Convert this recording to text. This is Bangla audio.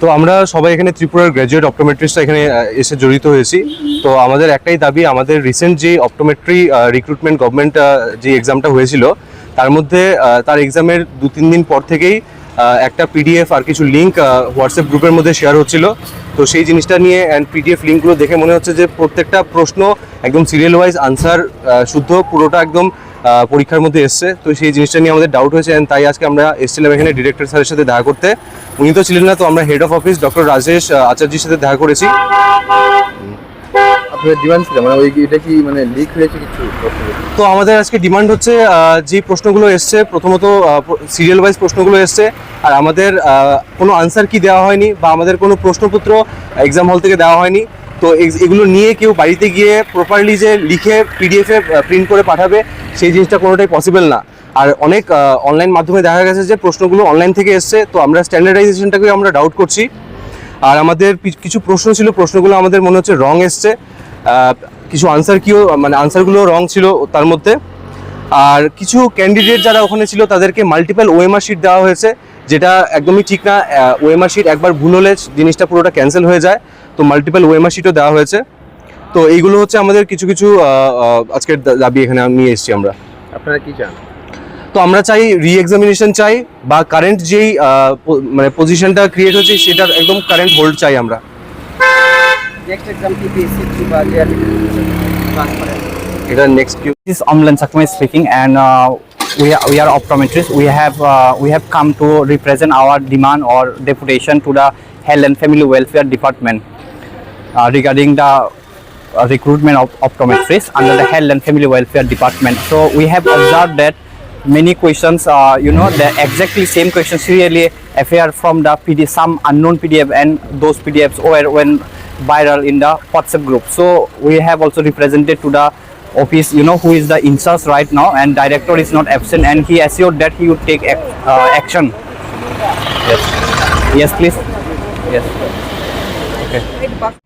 তো আমরা সবাই এখানে ত্রিপুরার গ্র্যাজুয়েট অপটোমেট্রিস্টরা এখানে এসে জড়িত হয়েছি। তো আমাদের একটাই দাবি, আমাদের রিসেন্ট যে অপটোমেট্রি রিক্রুটমেন্ট গভর্নমেন্ট যে এক্সামটা হয়েছিল, তার মধ্যে তার এক্সামের দু তিন দিন পর থেকেই একটা পিডিএফ আর কিছু লিঙ্ক হোয়াটসঅ্যাপ গ্রুপের মধ্যে শেয়ার হচ্ছিল। তো সেই জিনিসটা নিয়ে অ্যান্ড পিডিএফ লিঙ্কগুলো দেখে মনে হচ্ছে যে প্রত্যেকটা প্রশ্ন একদম সিরিয়াল ওয়াইজ আনসার শুদ্ধ, পুরোটা একদম পরীক্ষার মধ্যে এসছে। তো সেই জিনিসটা নিয়ে আমাদের ডাউট হয়েছে তাই আজকে আমরা এসেছিলাম এখানে ডিরেক্টর স্যারের সাথে দেখা করতে। উনি তো ছিলেন না তো আমরা head of office doctor Rajesh আচার্যের সাথে দেখা করেছি। ডিমান্ড ছিল মানে ওই এটা কি মানে লিক হয়েছে কিছু? তো আমাদের আজকে ডিমান্ড হচ্ছে যে প্রশ্নগুলো এসছে প্রথমত সিরিয়াল ওয়াইজ প্রশ্নগুলো এসছে আর আমাদের কোনো আনসার কি দেওয়া হয়নি বা আমাদের কোনো প্রশ্নপত্র এক্সাম হল থেকে দেওয়া হয়নি। তো এগ- এগুলো নিয়ে কেউ বাড়িতে গিয়ে প্রপারলি যে লিখে পিডিএফে প্রিন্ট করে পাঠাবে, সেই জিনিসটা কোনোটাই পসিবল না। আর অনেক অনলাইন মাধ্যমে দেখা গেছে যে প্রশ্নগুলো অনলাইন থেকে এসছে, তো আমরা স্ট্যান্ডার্ডাইজেশনটাকে আমরা ডাউট করছি। আর আমাদের কিছু প্রশ্ন ছিল, প্রশ্নগুলো আমাদের মনে হচ্ছে রং এসছে। কিছু আনসার কিও মানে আনসারগুলো রং ছিল তার মধ্যে। আর কিছু ক্যান্ডিডেট যারা ওখানে ছিল, তাদেরকে মাল্টিপল ওএমআর শিট দেওয়া হয়েছে। যেটা একদমই ঠিক না ওএমআর শিট একবার ভুল হলে জিনিসটা পুরোটা ক্যান্সেল হয়ে যায়। তো মাল্টিপল ওএমআর শিটও দেওয়া হয়েছে। তো এইগুলো হচ্ছে আমাদের কিছু কিছু আজকের দা- দাবি এখানে নিয়ে এসেছি আমরা। আপনারা কি চান? তো আমরা চাই রি এক্সামিনেশন চাই বা কারেন্ট যেই মানে পজিশনটা ক্রিয়েট হচ্ছে সেটার একদম কারেন্ট হোল্ড চাই আমরা। নেক্সট এক্সাম কি পিএসসি বা এটা নেক্সট কি This is Amlan Sakmai speaking, and uh, we are, we are optometrists. We have uh, we have come to represent our demand or deputation to the Health and Family Welfare Department uh, regarding the uh, recruitment of optometrists under the Health and Family Welfare Department. So we have observed that many questions, uh, you know, the exactly same questions really appear from the PDF, some unknown PDF, and those PDFs were when viral in the WhatsApp group. So we have also represented to the office, you know, who is the in charge right now, and director is not absent, and he assured that he would take ac- uh, action. Yes. Yes, please. Yes. Okay.